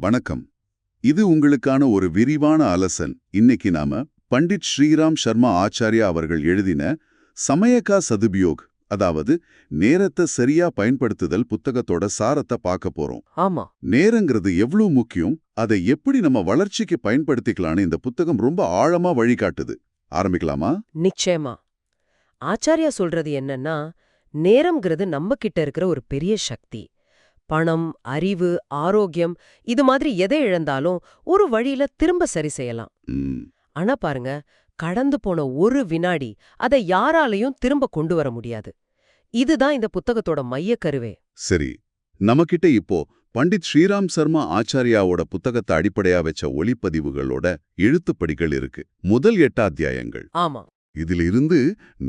வணக்கம். இது உங்களுக்கான ஒரு விரிவான அலசல் இன்னைக்கு நாம பண்டிட் ஸ்ரீராம் சர்மா ஆச்சாரியா அவர்கள் எழுதின சமயக்கா சதுபியோக் அதாவது நேரத்தை சரியா பயன்படுத்துதல் புத்தகத்தோட சாரத்தை பார்க்க போறோம். ஆமா. நேரங்கிறது எவ்வளவு முக்கியம் அதை எப்படி நம்ம வளர்ச்சிக்கு பயன்படுத்திக்கலாம்னு இந்த புத்தகம் ரொம்ப ஆழமா வழிகாட்டுது. ஆரம்பிக்கலாமா? நிச்சயமா. ஆச்சாரியா சொல்றது என்னன்னா நேரம்ங்கிறது நம்ம கிட்ட இருக்கிற ஒரு பெரிய சக்தி. பணம் அறிவு ஆரோக்கியம் இது மாதிரி எதை இழந்தாலும் ஒரு வழியில திரும்ப சரி செய்யலாம். ஆனா பாருங்க கடந்து போன ஒரு வினாடி அதை யாராலையும் திரும்ப கொண்டு வர முடியாது. இதுதான் இந்த புத்தகத்தோட மையக்கருவே. சரி நம்மகிட்ட இப்போ பண்டிட் ஸ்ரீராம் சர்மா ஆச்சாரியாவோட புத்தகத்தை அடிப்படையா வச்ச ஒளிப்பதிவுகளோட எழுத்துப்படிகள் இருக்கு. முதல் எட்டு அத்தியாயங்கள். ஆமா. இதுல இருந்து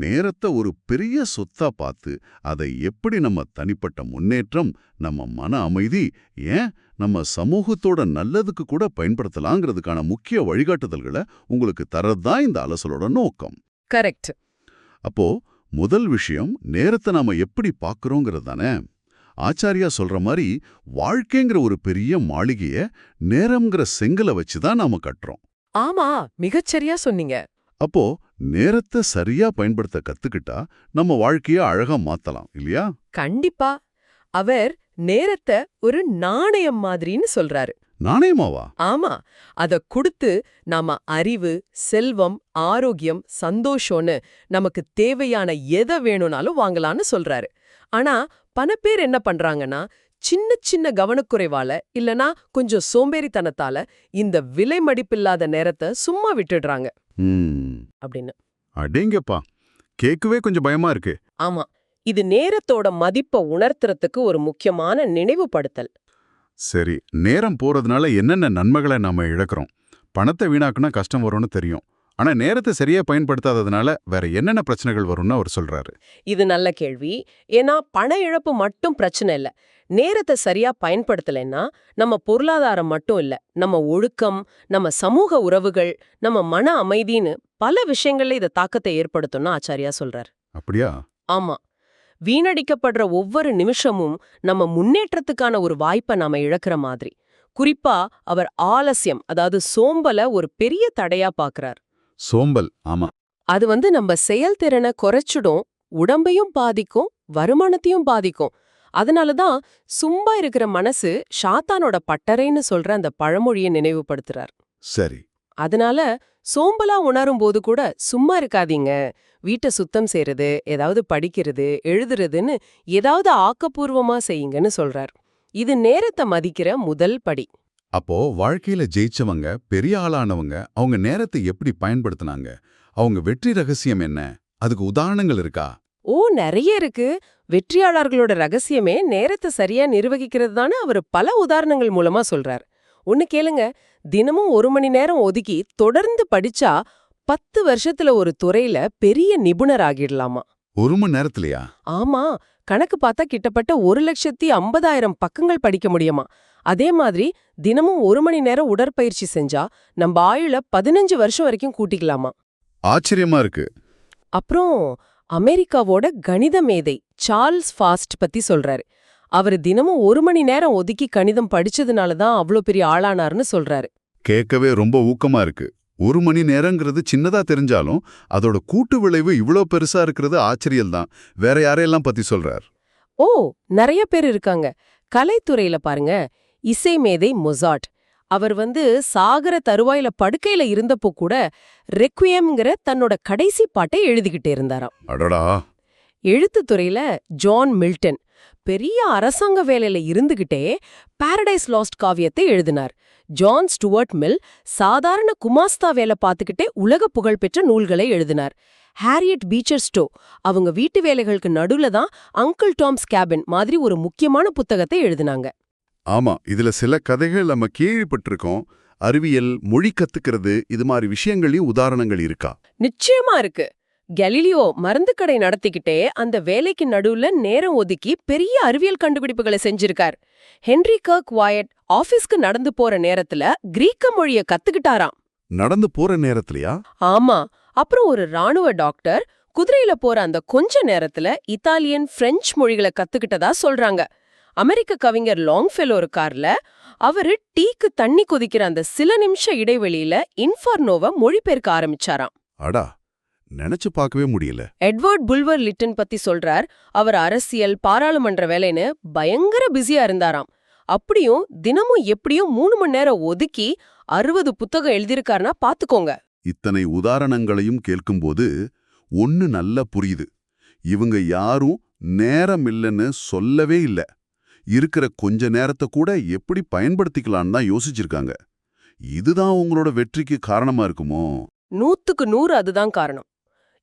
நேரத்தை ஒரு பெரிய சொத்தா பார்த்து அதை எப்படி நம்ம தனிப்பட்ட முன்னேற்றம் நம்ம மன அமைதி ஏன் நம்ம சமூகத்தோட நல்லதுக்கு கூட பயன்படுத்தலாங்கிறதுக்கான முக்கிய வழிகாட்டுதல்களை உங்களுக்கு தரதுதான் இந்த அலசலோட நோக்கம். கரெக்ட். அப்போ முதல் விஷயம் நேரத்தை நாம எப்படி பார்க்கறோங்கிறது தானே ஆச்சாரியா சொல்ற மாதிரி வாழ்க்கைங்கிற ஒரு பெரிய மாளிகைய நேரம்ங்கிற செங்கலை வச்சு தான் நாம கட்டுறோம். ஆமா மிகச்சரியா சொன்னீங்க. அப்போ நேரத்தை சரியா பயன்படுத்த கத்துக்கிட்டா நம்ம வாழ்க்கைய அழகா மாத்தலாம் இல்லையா? கண்டிப்பா. அவர் நேரத்தை ஒரு நாணயம் மாதிரின்னு சொல்றாரு. நாணயமாவா? ஆமா. அத குடுத்து நாம அறிவு செல்வம் ஆரோக்கியம் சந்தோஷம்னு நமக்கு தேவையான எதை வேணும்னாலும் வாங்கலாம்னு சொல்றாரு. ஆனா பல பேர் என்ன பண்றாங்கன்னா சின்ன சின்ன கவனக்குறைவால இல்லனா கொஞ்சம் சோம்பேறித்தனத்தால இந்த விலை மடிப்பில்லாத நேரத்தை சும்மா விட்டுடுறாங்க. அப்படின்னு. அடேங்கப்பா. கேட்கவே கொஞ்சம் பயமா இருக்கு. ஆமா. இது நேரத்தோட மதிப்பை உணர்த்துறதுக்கு ஒரு முக்கியமான நினைவுபடுத்தல். சரி நேரம் போறதுனால என்னென்ன நன்மைகளை நாம இழக்கிறோம்? பணத்தை வீணாக்குனா கஷ்டம் வரும்னு தெரியும். ஆனா நேரத்தை சரியா பயன்படுத்தாததுனால வேற என்னென்ன பிரச்சனைகள் வரும்னு அவர் சொல்றாரு. இது நல்ல கேள்வி. ஏன்னா பண இழப்பு மட்டும் பிரச்சனை இல்ல. நேரத்தை சரியா பயன்படுத்தலைன்னா நம்ம பொருளாதாரம் மட்டும் இல்ல. நம்ம ஒழுக்கம் நம்ம சமூக உறவுகள் நம்ம மன அமைதின்னு பல விஷயங்கள்ல இத தாக்கத்தை ஏற்படுத்தும்னு ஆச்சாரியா சொல்றார். அப்படியா? ஆமா. வீணடிக்கப்படுற ஒவ்வொரு நிமிஷமும் நம்ம முன்னேற்றத்துக்கான ஒரு வாய்ப்பை நாம இழக்கிற மாதிரி. குறிப்பா அவர் ஆலசியம் அதாவது சோம்பல ஒரு பெரிய தடையா பாக்குறார். சோம்பல் ஆமா. அது வந்து நம்ம செயல்திறனை குறைச்சிடும் உடம்பையும் பாதிக்கும் வருமானத்தையும் பாதிக்கும். அதனால தான் சும்மா இருக்கிற மனசு ஷாத்தானோட பட்டறைன்னு சொல்ற அந்த பழமொழியை நினைவுபடுத்துறார். சரி. அதனால சோம்பலா உணரும் போது கூட சும்மா இருக்காதீங்க. வீட்டை சுத்தம் செய்யறது ஏதாவது படிக்கிறது எழுதுறதுன்னு ஏதாவது ஆக்கப்பூர்வமா செய்யுங்கன்னு சொல்றார். இது நேரத்தை மதிக்கிற முதல் படி. அப்போ வாழ்க்கையில ஜெயிச்சவங்க பெரிய ஆளானவங்க அவங்க நேரத்தை எப்படி பயன்படுத்தினாங்க? அவங்க வெற்றி ரகசியம் என்ன? அதுக்கு உதாரணங்கள் இருக்கா? ஓ நிறைய இருக்கு. வெற்றியாளர்களோட ரகசியமே நேரத்தை சரியா நிர்வகிக்கிறது தானே அவர் பல உதாரணங்கள் மூலமா சொல்றார். ஒன்னு கேளுங்க. தினமும் ஒரு மணி நேரம் ஒதுக்கி தொடர்ந்து படிச்சா பத்து வருஷத்துல ஒரு துறையில பெரிய நிபுணர் ஆகிடலாமா? ஒரு மணி நேரத்திலயா? ஆமா. கணக்கு பார்த்தா கிட்டத்தட்ட ஒரு லட்சத்தி ஐம்பதாயிரம் பக்கங்கள் படிக்க முடியுமா? அதே மாதிரி தினமும் ஒரு மணி நேரம் உடற்பயிற்சி செஞ்சா நம்ம ஆயுள பதினஞ்சு வருஷம் வரைக்கும் கூட்டிக்கலாமா? ஆச்சரியமா இருக்கு. அப்புறம் அமெரிக்காவோட கணித மேதை சார்ல்ஸ் ஃபாஸ்ட் பத்தி சொல்றாரு. அவர் தினமும் ஒரு மணி நேரம் ஒதுக்கி கணிதம் படிச்சதுனால தான் அவ்ளோ பெரிய ஆளானார்னு சொல்றாரு. கேட்கவே ரொம்ப ஊக்கமா இருக்கு. ஒரு மணி நேரங்கிறது சின்னதா தெரிஞ்சாலும் அதோட கூட்டு விளைவு இவ்ளோ பெருசா இருக்கிறது ஆச்சரியம்தான் வேற யாரையெல்லாம் பத்தி சொல்றார்? ஓ நிறைய பேர் இருக்காங்க. கலைத்துறையில பாருங்க. இசை மேதை மொசாட். அவர் வந்து சாகர தருவாயில படுக்கையில இருந்தப்போ கூட ரெக்வியம்ங்கிற தன்னோட கடைசி பாட்டை எழுதிக்கிட்டே இருந்தாராம். எழுத்துத்துறையில ஜான் மில்டன் பெரிய அரசாங்க வேலையில இருந்துகிட்டே பாரடைஸ் லாஸ்ட் காவியத்தை எழுதினார். ஜான் ஸ்டுவர்ட் மில் சாதாரண குமாஸ்தா வேலை பார்த்துக்கிட்டே உலக புகழ்பெற்ற நூல்களை எழுதினார். ஹாரியட் பீச்சர் ஸ்டோ அவங்க வீட்டு வேலைகளுக்கு நடுவுல தான் அங்கிள் டாம்ஸ் கேபின் மாதிரி ஒரு முக்கியமான புத்தகத்தை எழுதினாங்க. ஆமா இதுல சில கதைகள் நம்ம கேள்விப்பட்டிருக்கோம். அறிவியல் மொழி கத்துக்கிறது இது மாதிரி விஷயங்களையும் உதாரணங்கள் இருக்கா? நிச்சயமா இருக்கு. கெலிலியோ மருந்து கடை நடத்திக்கிட்டே அந்த வேலைக்கு நடுவுல நேரம் ஒதுக்கி பெரிய அறிவியல் கண்டுபிடிப்புகளை செஞ்சிருக்கார். ஹென்ரி கர்க் வாயட் ஆபீஸ்க்கு நடந்து போற நேரத்துல கிரீக்க மொழிய கத்துக்கிட்டாராம். நடந்து போற நேரத்திலயா? ஆமா அப்புறம் ஒரு ராணுவ டாக்டர் குதிரையில போற அந்த கொஞ்ச நேரத்துல இத்தாலியன் பிரெஞ்சு மொழிகளை கத்துக்கிட்டதா சொல்றாங்க. அமெரிக்க கவிஞர் லாங்ஃபெலோ இருக்கார்ல அவரு டீக்கு தண்ணி கொதிக்கிற அந்த சில நிமிஷ இடைவெளியில இன்ஃபர்னோவ மொழிபெயர்க்க ஆரம்பிச்சாராம். அடா நினைச்சு பார்க்கவே முடியல. எட்வர்ட் புல்வர் லிட்டன் பத்தி சொல்றார் அவர் அரசியல் பாராளுமன்ற வேலைன்னு பயங்கர பிஸியா இருந்தாராம். அப்படியும் தினமும் எப்படியும் மூணு மணி நேரம் ஒதுக்கி அறுபது புத்தகம் எழுதியிருக்காருன்னா பாத்துக்கோங்க. இத்தனை உதாரணங்களையும் கேட்கும்போது ஒன்னு நல்லா புரியுது. இவங்க யாரும் நேரம் இல்லைன்னு சொல்லவே இல்ல. இருக்கிற கொஞ்ச நேரத்தை கூட எப்படி பயன்படுத்திக்கலான்னு தான் யோசிச்சிருக்காங்க. இதுதான் உங்களோட வெற்றிக்கு காரணமா இருக்குமோ? நூத்துக்கு நூறு அதுதான் காரணம்.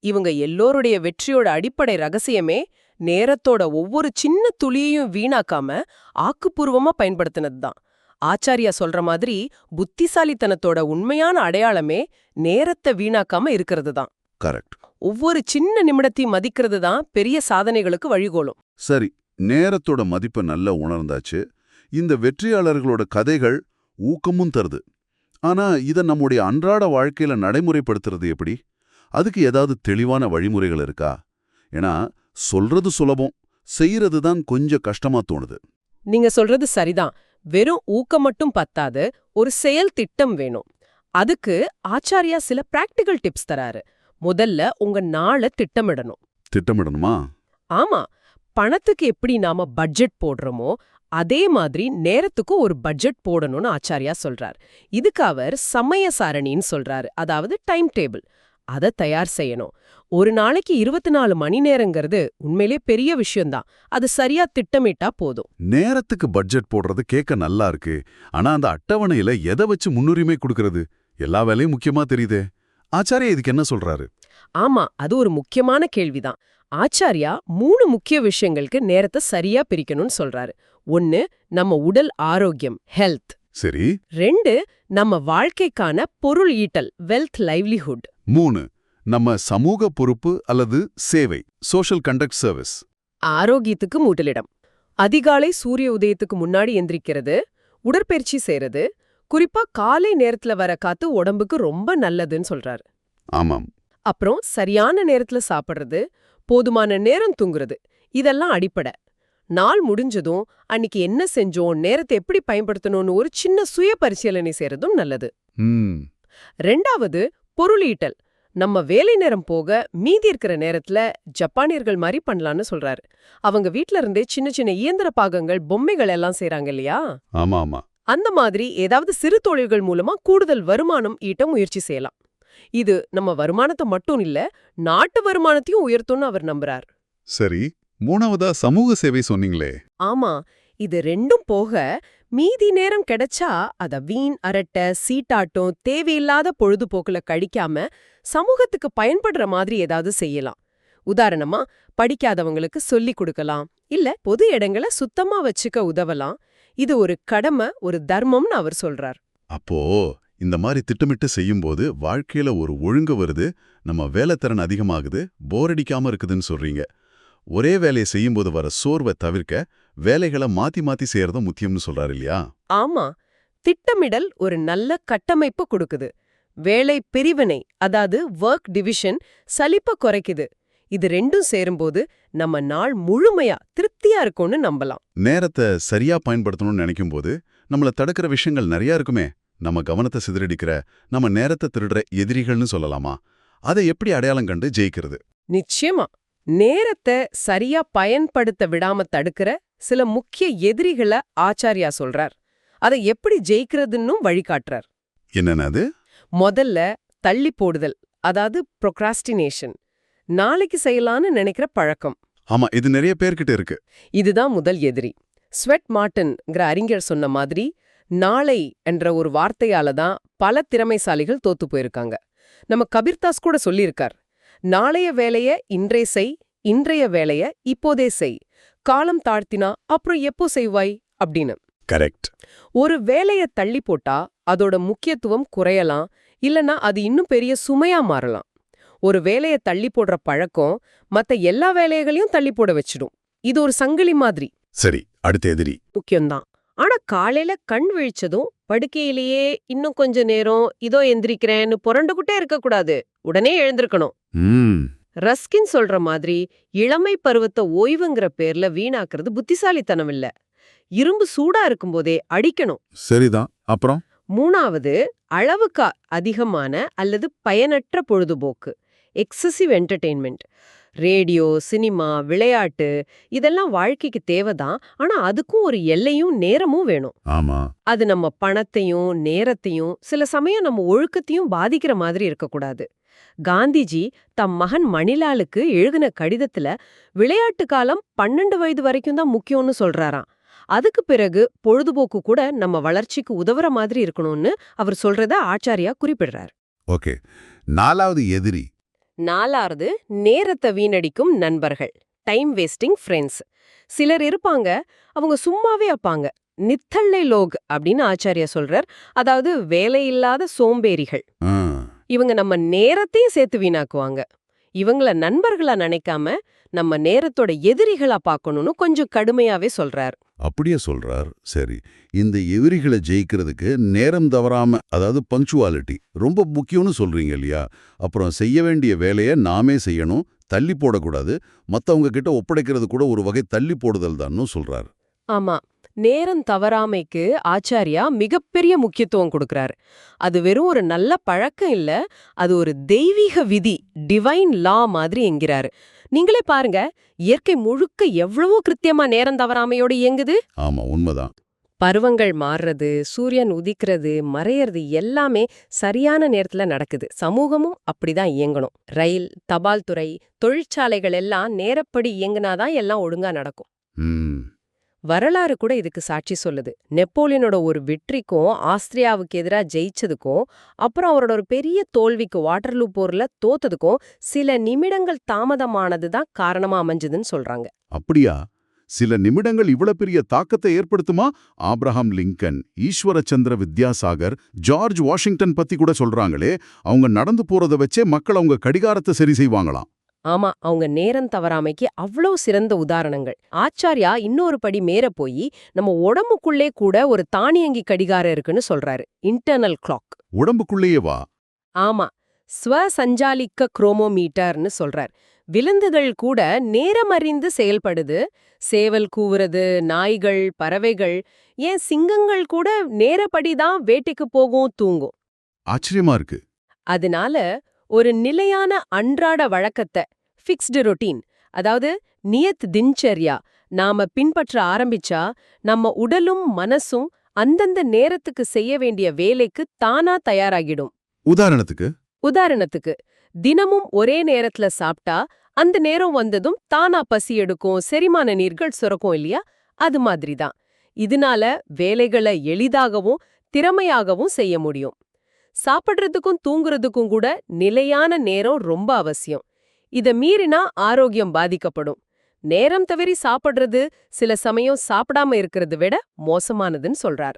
இவங்க எல்லோருடைய வெற்றியோட அடிப்படை ரகசியமே நேரத்தோட ஒவ்வொரு சின்ன துளியையும் வீணாக்காம ஆக்கப்பூர்வமா பயன்படுத்தினது தான். ஆச்சாரியா சொல்ற மாதிரி புத்திசாலித்தனத்தோட உண்மையான அடையாளமே நேரத்தை வீணாக்காம இருக்கிறது தான். கரெக்ட். ஒவ்வொரு சின்ன நிமிடத்தையும் மதிக்கிறது தான் பெரிய சாதனைகளுக்கு வழிகோலும். சரி நேரத்தோட மதிப்பை நல்லா உணர்ந்தாச்சு. இந்த வெற்றியாளர்களோட கதைகள் ஊக்கமும் தருது. ஆனா இத நம்முடைய அன்றாட வாழ்க்கையில நடைமுறைப்படுத்துறது எப்படி? அதுக்கு ஏதாவது தெளிவான வழிமுறைகள் இருக்கா? ஏன்னா சொல்றது சுலபம் செய்யறது தான் கொஞ்சம் கஷ்டமா தோணுது. நீங்க சொல்றது சரிதான். வெறும் ஊக்கம் மட்டும் பத்தாது ஒரு செயல் திட்டம் வேணும். அதுக்கு ஆச்சாரியா சில பிராக்டிகல் டிப்ஸ் தராரு. முதல்ல உங்க நாளை திட்டமிடணும். திட்டமிடணுமா? ஆமா. பணத்துக்கு எப்படி நாம பட்ஜெட் போடுறோமோ அதே மாதிரி நேரத்துக்கும் ஒரு பட்ஜெட் போடணும்னு ஆச்சாரியா சொல்றார். இதுக்கு அவர் சமய சாரணின்னு சொல்றாரு. அதாவது டைம் டேபிள் அதை தயார் செய்யணும். ஒரு நாளைக்கு இருபத்தி நாலு மணி நேரங்கிறது உண்மையிலே பெரிய விஷயம்தான். அது சரியா திட்டமிட்டா போதும். நேரத்துக்கு பட்ஜெட் போடுறது கேட்க நல்லா இருக்கு. ஆனா அந்த அட்டவணையில எதை வச்சு முன்னுரிமை கொடுக்கறது? எல்லா வேலையும் முக்கியமா தெரியுதே. ஆச்சாரியா இதுக்கு என்ன சொல்றாரு? ஆமா அது ஒரு முக்கியமான கேள்விதான். ஆச்சாரியா மூணு முக்கிய விஷயங்களுக்கு நேரத்தை சரியா பிரிக்கணும்னு சொல்றாரு. ஒன்னு நம்ம உடல் ஆரோக்கியம் ஹெல்த் சரி. ரெண்டு நம்ம வாழ்க்கைக்கான பொருள் ஈட்டல் வெல்த் லைவ்லிஹுட் மூணு நம்ம சமூக பொறுப்பு அல்லது சேவை சோஷியல் கண்டக்ட் சர்வீஸ் ஆரோக்கியத்துக்கு மூட்டலிடம். அதிகாலை சூரிய உதயத்துக்கு முன்னாடி எந்திரிக்கிறது உடற்பயிற்சி செய்யறது குறிப்பா காலை நேரத்துல வர காத்து உடம்புக்கு ரொம்ப நல்லதுன்னு சொல்றாரு. ஆமாம். அப்புறம் சரியான நேரத்துல சாப்பிடுறது போதுமான நேரம் தூங்குறது. இதெல்லாம் அடிப்படை. நாள் முடிஞ்சதும் அன்னிக்கு என்ன செஞ்சோம் நேரத்தை எப்படி பயன்படுத்தணும்னு ஒரு சின்ன சுய பரிசீலனை செய்யறதும் நல்லது. ரெண்டாவது பொருளீட்டல். நம்ம வேலை நேரம் போக மீதி இருக்கிற நேரத்துல ஜப்பானியர்கள் மாதிரி பண்ணலான்னு சொல்றாரு. அவங்க வீட்ல இருந்தே சின்ன சின்ன இயந்திர பாகங்கள் பொம்மைகள் எல்லாம் செய்றாங்க இல்லையா? ஆமா ஆமா அந்த மாதிரி ஏதாவது சிறு தொழில்கள் மூலமா கூடுதல் வருமானம் ஈட்ட முயற்சி செய்யலாம். இது நம்ம வருமானத்தை மட்டும் இல்ல நாட்டு வருமானத்தையும் உயர்த்தும்னு அவர் நம்புறார். சரி மூணாவதா சமூக சேவை சொன்னீங்களே. ஆமா இது ரெண்டும் போக மீதி நேரம் கிடைச்சா அத வீண் அரட்ட சீட்டாட்டம் தேவையில்லாத பொழுதுபோக்குல கழிக்காம சமூகத்துக்கு பயன்படுற மாதிரி ஏதாவது செய்யலாம். உதாரணமா படிக்காதவங்களுக்கு சொல்லிக் கொடுக்கலாம் இல்ல பொது இடங்களை சுத்தமா வச்சுக்க உதவலாம். இது ஒரு கடமை ஒரு தர்மம்னு அவர் சொல்றார். அப்போ இந்த மாதிரி திட்டமிட்டு செய்யும்போது வாழ்க்கையில ஒரு ஒழுங்கு வருது நம்ம வேலைத்திறன் அதிகமாகுது போர் அடிக்காம இருக்குதுன்னு சொல்றீங்க. ஒரே வேலையை செய்யும்போது வர சோர்வை தவிர்க்க வேலைகளை மாத்தி மாத்தி செய்யறதும் முக்கியம்னு சொல்றாரு இல்லையா? ஆமா. திட்டமிடல் ஒரு நல்ல கட்டமைப்பு கொடுக்குது. வேலை பிரிவினை அதாவது ஒர்க் டிவிஷன் சலிப்ப குறைக்குது. இது ரெண்டும் சேரும்போது நம்ம நாள் முழுமையா திருப்தியா இருக்கும்னு நம்பலாம். நேரத்தை சரியா பயன்படுத்தணும்னு நினைக்கும் போது நம்மள தடுக்கிற விஷயங்கள் நிறைய இருக்குமே. நம்ம கவனத்தை சிதறடிக்கிற நம்ம நேரத்தை திருடுற எதிரிகள்னு சொல்லலாமா? அதை எப்படி அடையாளம் கண்டு ஜெயிக்கிறது? நிச்சயமா. நேரத்தை சரியா பயன்படுத்த விடாம தடுக்கிற சில முக்கிய எதிரிகளை ஆச்சாரியா சொல்றார். அதை எப்படி ஜெயிக்கிறதுன்னும் வழிகாட்டுறார். என்னென்ன அது? முதல்ல தள்ளி போடுதல் அதாவது ப்ரொக்ராஸ்டினேஷன் நாளைக்கு செய்யலான்னு நினைக்கிற பழக்கம். ஆமா இது நிறைய பேர்கிட்ட இருக்கு. இதுதான் முதல் எதிரி. ஸ்வெட் மார்ட்டின்ங்கிற அறிஞர் சொன்ன மாதிரி நாளை என்ற ஒரு வார்த்தையால தான் பல திறமைசாலிகள் தோத்து போயிருக்காங்க. நம்ம கபீர்தாஸ் கூட சொல்லியிருக்கார் நாளைய வேலைய இன்றே செய் இன்றைய வேலைய இப்போதே செய். காலம் தாழ்த்தினா அப்புறம் எப்போ செய்வாய்? அப்படின்னு. கரெக்ட். ஒரு வேலைய தள்ளி போட்டா அதோட முக்கியத்துவம் குறையலாம் இல்லனா அது இன்னும் பெரிய சுமையா மாறலாம். ஒரு வேலைய தள்ளி போடுற பழக்கம் மத்த எல்லா வேலைகளையும் தள்ளி போட வச்சிடும். இது ஒரு சங்கிலி மாதிரி. சரி அடுத்த எதிரி. முக்கியம்தான். ஆனா காலையில கண் விழிச்சதும் படுக்கையிலேயே இன்னும் கொஞ்ச நேரம் இதோ எந்திரிக்கிறேன்னு புரண்டுகிட்டே இருக்கக்கூடாது. உடனே எழுந்திருக்கணும். ரஸ்கின் சொல்ற மாதிரி இளமை பருவத்தை ஓய்வுங்கிற பேர்ல வீணாக்குறது புத்திசாலித்தனம் இல்ல. இரும்பு சூடா இருக்கும்போதே அடிக்கணும். சரிதான். அப்புறம்? மூணாவது அளவுக்கு அதிகமான அல்லது பயனற்ற பொழுதுபோக்கு. எக்ஸசிவ் என்டர்டெயின்மெண்ட் ரேடியோ சினிமா விளையாட்டு இதெல்லாம் வாழ்க்கைக்கு தேவைதான். ஆனா அதுக்கும் ஒரு எல்லையும் நேரமும் வேணும். ஆமா. அது நம்ம பணத்தையும் நேரத்தையும் சில சமயம் நம்ம ஒழுக்கத்தையும் பாதிக்கிற மாதிரி இருக்கக்கூடாது. காந்திஜி தம் மகன் மணிலாலுக்கு எழுதின கடிதத்துல விளையாட்டு காலம் பன்னெண்டு வயது வரைக்கும் தான் முக்கியம்னு சொல்றாராம். அதுக்கு பிறகு பொழுதுபோக்கு கூட நம்ம வளர்ச்சிக்கு உதவுற மாதிரி இருக்கணும்னு அவர் சொல்றத ஆச்சாரியா குறிப்பிடுறார். ஓகே. நாலாவது எதிரி நாலாவது நேரத்தை வீணடிக்கும் நண்பர்கள் டைம் வேஸ்டிங் ஃப்ரெண்ட்ஸ் சிலர் இருப்பாங்க அவங்க சும்மாவே அப்பாங்க நித்தள்ளை லோக் அப்படின்னு ஆச்சாரியா சொல்றார். அதாவது வேலையில்லாத சோம்பேறிகள். இவங்க நம்ம நேரத்தையும் சேர்த்து வீணாக்குவாங்க. இவங்கள நண்பர்களா நினைக்காம நம்ம நேரத்தோட எதிரிகளா பார்க்கணும்னு கொஞ்சம் கடுமையாவே சொல்றார். அப்படியே சொல்றார். சரி இந்த எதிரிகளை ஜெயிக்கிறதுக்கு நேரம் தவறாம அதாவது பங்க்சுவாலிட்டி ரொம்ப முக்கியம்னு சொல்றீங்க இல்லையா? அப்புறம் செய்ய வேண்டிய வேலையை நாமே செய்யணும் தள்ளி போடக்கூடாது. மத்தவங்க கிட்ட ஒப்படைக்கிறது கூட ஒரு வகை தள்ளி போடுதல் தான்னு சொல்றார். ஆமா. நேரம் தவறாமைக்கு ஆச்சாரியா மிகப்பெரிய முக்கியத்துவம் கொடுக்கறார். அது வெறும் ஒரு நல்ல பழக்கம் இல்ல அது ஒரு தெய்வீக விதி டிவைன் லா மாதிரி என்கிறாரு. நீங்களே பாருங்க இயற்கை முழுக்க எவ்வளவோ கிருத்தியமா நேரம் தவறாமையோட இயங்குது. ஆமா உண்மைதான். பருவங்கள் மாறுறது சூரியன் உதிக்கிறது மறையறது எல்லாமே சரியான நேரத்துல நடக்குது. சமூகமும் அப்படிதான் இயங்கணும். ரயில் தபால் துறை தொழிற்சாலைகள் எல்லாம் நேரப்படி இயங்குனாதான் எல்லாம் ஒழுங்கா நடக்கும். ம். வரலாறு கூட இதுக்கு சாட்சி சொல்லுது. நெப்போலியனோட ஒரு வெற்றிக்கும் ஆஸ்திரியாவுக்கு எதிரா ஜெயிச்சதுக்கும் அப்புறம் அவரோட ஒரு பெரிய தோல்விக்கு வாட்டர்லூ போர்ல தோத்ததுக்கும் சில நிமிடங்கள் தாமதமானது தான் காரணமா அமைஞ்சதுன்னு சொல்றாங்க. அப்படியா? சில நிமிடங்கள் இவ்வளவு பெரிய தாக்கத்தை ஏற்படுத்துமா? Abraham Lincoln Ishwarchandra Vidyasagar George Washington பத்தி கூட சொல்றாங்களே. அவங்க நடந்து போறத வச்சே மக்கள் அவங்க கடிகாரத்தை சரி செய்வாங்களாம். ஆமா அவங்க நேரம் தவறாமைக்கு அவ்வளோ சிறந்த உதாரணங்கள். ஆச்சாரியா இன்னொரு படி மேற போய் நம்ம உடம்புக்குள்ளே கூட ஒரு தானியங்கி கடிகாரம் இருக்குன்னு சொல்றாரு. இன்டர்னல் கிளாக் உடம்புக்குள்ளேயே வா. ஆமா ஸ்வசஞ்சாலிக்க குரோமோமீட்டர்னு சொல்றார். விலங்குகள் கூட நேரமறிந்து செயல்படுது. சேவல் கூவுறது நாய்கள் பறவைகள் ஏன் சிங்கங்கள் கூட நேரப்படி தான் வேட்டைக்கு போகும் தூங்கும். ஆச்சரியமா இருக்கு. அதனால ஒரு நிலையான அன்றாட வழக்கத்தை ஃபிக்ஸ்டு ரொட்டீன் அதாவது நியத் தின்சர்யா நாம பின்பற்ற ஆரம்பிச்சா நம்ம உடலும் மனசும் அந்தந்த நேரத்துக்கு செய்ய வேண்டிய வேலைக்கு தானா தயாராகிடும். உதாரணத்துக்கு? உதாரணத்துக்கு தினமும் ஒரே நேரத்துல சாப்பிட்டா அந்த நேரம் வந்ததும் தானா பசி எடுக்கும் செரிமான நீர்கள் சுரக்கும் இல்லையா? அது மாதிரிதான். இதனால வேலைகளை எளிதாகவும் திறமையாகவும் செய்ய முடியும். சாப்பிடுறதுக்கும் தூங்குறதுக்கும் கூட நிலையான நேரம் ரொம்ப அவசியம். இத மீறினா ஆரோக்கியம் பாதிக்கப்படும். நேரம் தவறி சாப்பிடுறது சில சமயம் சாப்பிடாம இருக்கிறது விட மோசமானதுன்னு சொல்றார்.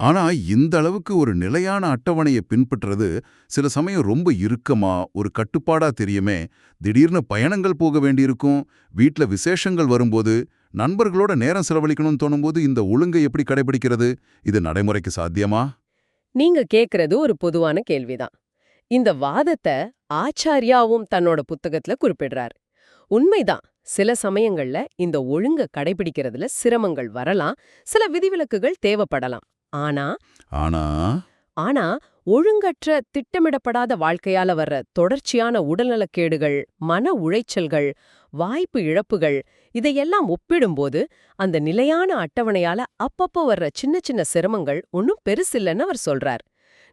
ஆனா இந்த அளவுக்கு ஒரு நிலையான அட்டவணையை பின்பற்றுறது சில சமயம் ரொம்ப இறுக்கமா ஒரு கட்டுப்பாடா தெரியுமே. திடீர்னு பயணங்கள் போக வேண்டியிருக்கும். வீட்ல விசேஷங்கள் வரும்போது நண்பர்களோட நேரம் செலவழிக்கணும்னு தோணும்போது இந்த ஒழுங்கை எப்படி கடைபிடிக்கிறது? இது நடைமுறைக்கு சாத்தியமா? நீங்க கேக்குறது ஒரு பொதுவான கேள்விதான். இந்த வாதத்தை ஆச்சாரியாவும் தன்னோட புத்தகத்துல குறிப்பிடுறார். உண்மைதான் சில சமயங்கள்ல இந்த ஒழுங்க கடைபிடிக்கிறதுல சிரமங்கள் வரலாம் சில விதிவிலக்குகள் தேவைப்படலாம். ஆனா ஆனா ஆனா ஒழுங்கற்ற திட்டமிடப்படாத வாழ்க்கையால வர்ற தொடர்ச்சியான உடல்நலக்கேடுகள் மன உளைச்சல்கள் வாய்ப்பு இழப்புகள் இதையெல்லாம் ஒப்பிடும்போது அந்த நிலையான அட்டவணையால அப்பப்போ வர்ற சின்ன சின்ன சிரமங்கள் ஒன்னும் பெருசில்லைன்னு அவர் சொல்றார்.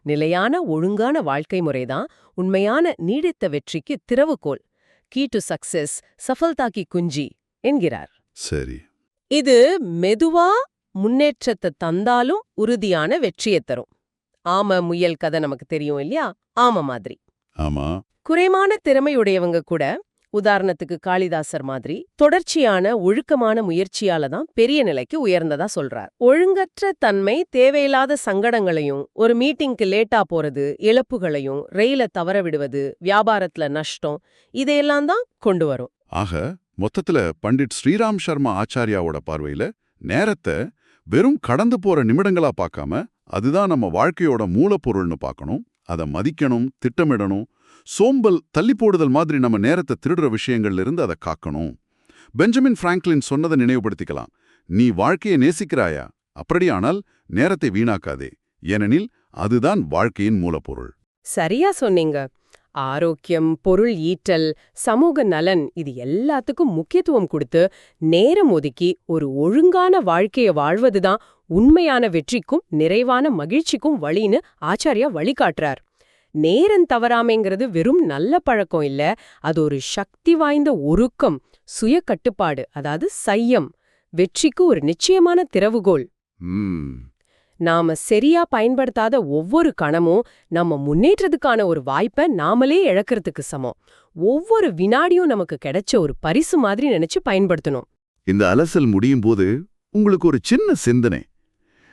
நிலையான ஒழுங்கான வாழ்க்கை முறைதான் உண்மையான நீடித்த வெற்றிக்கு திறவுகோல். கீ டு சக்சஸ் சஃபல்தா கி குஞ்சி என்கிறார். சரி. இது மெதுவா முன்னேற்றத்தை தந்தாலும் உறுதியான வெற்றியைத் தரும். ஆம முயல் கதை நமக்கு தெரியும் இல்லையா? ஆம மாதிரி. ஆமா. குறைமான திறமையுடையவங்க கூட உதாரணத்துக்கு காளிதாசர் மாதிரி தொடர்ச்சியான ஒழுக்கமான முயற்சியால தான் பெரிய நிலைக்கு உயர்ந்ததா சொல்றார். ஒழுங்கற்ற தன்மை தேவையில்லாத சங்கடங்களையும் ஒரு மீட்டிங்க்கு லேட்டா போறது இழப்புகளையும் ரயில தவற விடுவது வியாபாரத்துல நஷ்டம் இதையெல்லாம் தான் கொண்டு வரும். ஆக மொத்தத்துல பண்டிட் ஸ்ரீராம் சர்மா ஆச்சாரியாவோட பார்வையில நேரத்தை வெறும் கடந்து போற நிமிடங்களா பார்க்காம அதுதான் நம்ம வாழ்க்கையோட மூலப்பொருள்னு பார்க்கணும். அதை மதிக்கணும் திட்டமிடணும். சோம்பல் தள்ளி போடுதல் மாதிரி நம்ம நேரத்தை திருடுற விஷயங்கள்ல இருந்து அதை காக்கணும். பெஞ்சமின் பிராங்க்லின் சொன்னதை நினைவுபடுத்திக்கலாம். நீ வாழ்க்கையை நேசிக்கிறாயா? அப்படியானால் நேரத்தை வீணாக்காதே. ஏனெனில் அதுதான் வாழ்க்கையின் மூலப்பொருள். சரியா சொன்னீங்க. ஆரோக்கியம் பொருள் ஈட்டல் சமூக நலன் இது எல்லாத்துக்கும் முக்கியத்துவம் கொடுத்து நேரம் ஒதுக்கி ஒரு ஒழுங்கான வாழ்க்கைய வாழ்வதுதான் உண்மையான வெற்றிக்கும் நிறைவான மகிழ்ச்சிக்கும் வழின்னு ஆச்சாரியா வழிகாட்டுறார். நேரம் தவறாமைங்கிறது வெறும் நல்ல பழக்கம் இல்ல அது ஒரு சக்தி வாய்ந்த ஒருக்கம் சுய கட்டுப்பாடு அதாவது சையம் வெற்றிக்கு ஒரு நிச்சயமான திறவுகோல். ம். நாம சரியா பயன்படுத்தாத ஒவ்வொரு கணமும் நம்ம முன்னேற்றத்துக்கான ஒரு வாய்ப்பை நாமளே இழக்கிறதுக்கு சமம். ஒவ்வொரு வினாடியும் நமக்கு கிடைச்ச ஒரு பரிசு மாதிரி நினைச்சு பயன்படுத்தணும். இந்த அலசல் முடியும் போது உங்களுக்கு ஒரு சின்ன சிந்தனை.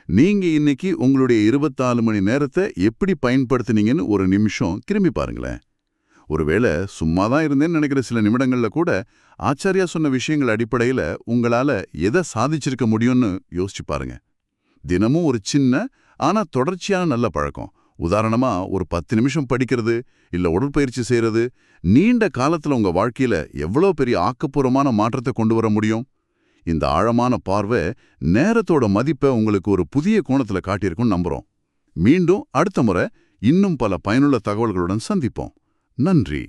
நீங்க இன்னைக்கு உங்களுடைய இருபத்தாலு மணி நேரத்தை எப்படி பயன்படுத்துனீங்கன்னு ஒரு நிமிஷம் திரும்பி பாருங்களேன். ஒருவேளை சும்மா தான் இருந்தேன்னு நினைக்கிற சில நிமிடங்கள்ல கூட ஆச்சாரியா சொன்ன விஷயங்கள் அடிப்படையில உங்களால எதை சாதிச்சிருக்க முடியும்னு யோசிச்சு பாருங்க. தினமும் ஒரு சின்ன ஆனா தொடர்ச்சியான நல்ல பழக்கம். உதாரணமா ஒரு பத்து நிமிஷம் படிக்கிறது இல்ல உடற்பயிற்சி செய்கிறது நீண்ட காலத்துல உங்க வாழ்க்கையில எவ்வளோ பெரிய ஆக்கப்பூர்வமான மாற்றத்தை கொண்டு வர முடியும்? இந்த ஆழமான பார்வை நேரத்தோட மதிப்பை உங்களுக்கு ஒரு புதிய கோணத்துல காட்டியிருக்கும்னு நம்புறோம். மீண்டும் அடுத்த முறை இன்னும் பல பயனுள்ள தகவல்களுடன் சந்திப்போம். நன்றி.